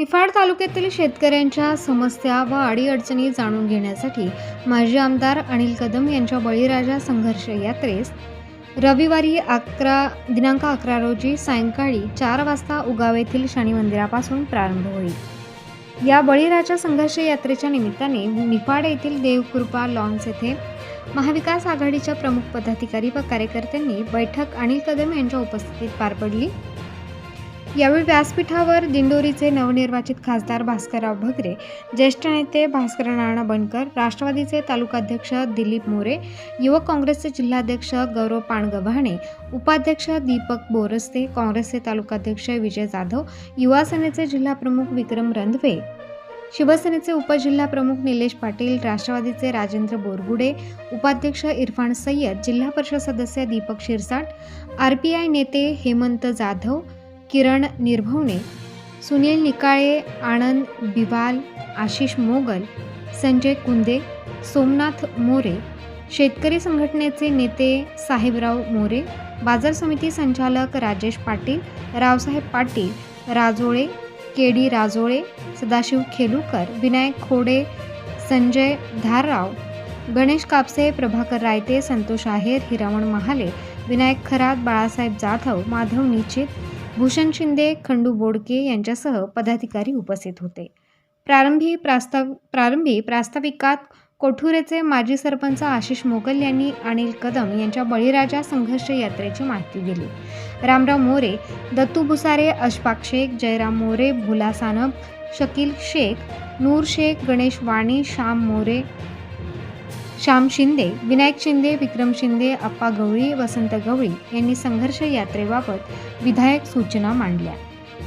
निफाड तालुक्यातील शेतकऱ्यांच्या समस्या व अडीअडचणी जाणून घेण्यासाठी माजी आमदार अनिल कदम यांच्या बळीराजा संघर्ष यात्रेस रविवारी अकरा दिनांक अकरा रोजी सायंकाळी चार वाजता उगाव येथील शनी मंदिरापासून प्रारंभ होईल. या बळीराजा संघर्ष यात्रेच्या निमित्ताने निफाड येथील देवकृपा लॉन्स येथे महाविकास आघाडीच्या प्रमुख पदाधिकारी व कार्यकर्त्यांनी बैठक अनिल कदम यांच्या उपस्थितीत पार पडली. यावेळी व्यासपीठावर दिंडोरीचे नवनिर्वाचित खासदार भास्करराव भगरे ज्येष्ठ नेते भास्कर राणा बनकर राष्ट्रवादीचे तालुकाध्यक्ष दिलीप मोरे युवक काँग्रेसचे जिल्हाध्यक्ष गौरव पाणगव्हाणे उपाध्यक्ष दीपक बोरस्ते काँग्रेसचे तालुकाध्यक्ष विजय जाधव युवा सेनेचे जिल्हाप्रमुख विक्रम रंधवे शिवसेनेचे उपजिल्हाप्रमुख निलेश पाटील राष्ट्रवादीचे राजेंद्र बोरगुडे उपाध्यक्ष इरफान सय्यद जिल्हा परिषद सदस्य Deepak Shirsat R P I नेते हेमंत जाधव किरण निर्भवणे सुनील निकाळे आनंद बिवाल आशिष मोगल संजय कुंदे सोमनाथ मोरे शेतकरी संघटनेचे नेते साहेबराव मोरे बाजार समिती संचालक राजेश पाटील रावसाहेब पाटील राजोळे के डी राजोळे सदाशिव खेलुकर विनायक खोडे संजय धारराव गणेश कापसे प्रभाकर रायते संतोष आहेर हिरावण महाले विनायक खरात बाळासाहेब जाधव माधव निचित भूषण शिंदे खंडू बोडके यांच्यासह पदाधिकारी उपस्थित होते. प्रारंभी प्रास्ताव प्रारंभी प्रास्ताविकात कोठुरेचे माजी सरपंच आशिष मोगल यांनी अनिल कदम यांच्या बळीराजा संघर्ष यात्रेची माहिती दिली. रामराव मोरे दत्तू भुसारे अशफाक शेख जयराम मोरे भोला सानप शकील शेख नूर शेख गणेश वाणी श्याम मोरे श्याम शिंदे विनायक शिंदे विक्रम शिंदे अप्पा गवळी वसंत गवळी यांनी संघर्ष यात्रेबाबत विधायक सूचना मांडल्या.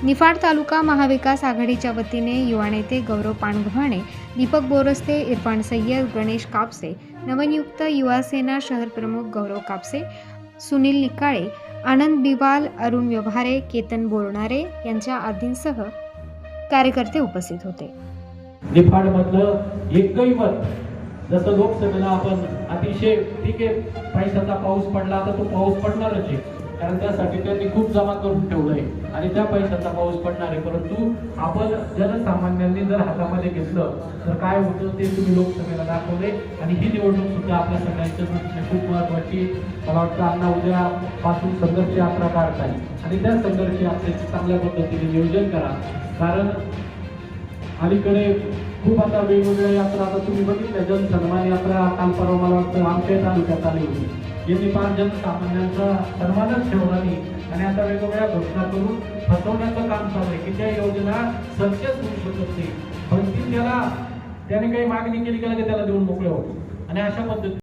निफाड तालुका महाविकास आघाडीच्या वतीने युवा नेते गौरव पाणगव्हाणे दीपक बोरस्ते इरफान सय्यद गणेश कापसे नवनियुक्त युवासेना शहर प्रमुख गौरव कापसे सुनील निकाळे आनंद बिवाल अरुण व्यवहारे केतन बोरणारे यांच्या आदींसह कार्यकर्ते उपस्थित होते. निफाडमधलं एकही मत जसं लोकसभेला आपण अतिशय ठीक आहे पैशाचा पाऊस पडला तर तो पाऊस पडणारच आहे. कारण त्यासाठी त्यांनी खूप जमा करून ठेवलंय आणि त्या पैशाचा पाऊस पडणार आहे. परंतु आपण जनसामान्यांनी जर हातामध्ये घेतलं तर काय होतं ते तुम्ही लोकसभेला दाखवले आणि ही निवडणूक सुद्धा आपल्या सगळ्यांच्या दृष्टीने खूप महत्वाची मला वाटतं अण्णा उद्यापासून संघर्ष यात्रा काढताय. आणि त्या संघर्ष यात्रेचे चांगल्या पद्धतीने नियोजन करा. कारण अलीकडे खूप आता वेगवेगळ्या यात्रा आता तुम्ही बघितल्या जनसन्मान यात्रा काल परवा मला वाटतं आमच्या तालुक्यात आली होती. यांनी फार जनसामान्यांचा सन्मानच ठेवला नाही. आणि आता वेगवेगळ्या घोषणा करून फसवण्याचं काम चालू आहे. की त्या योजना सक्सेस होऊ शकत नाही. पण ती त्याला त्याने काही मागणी केली की लगेच त्याला देऊन मोकळे होतो आणि अशा पद्धती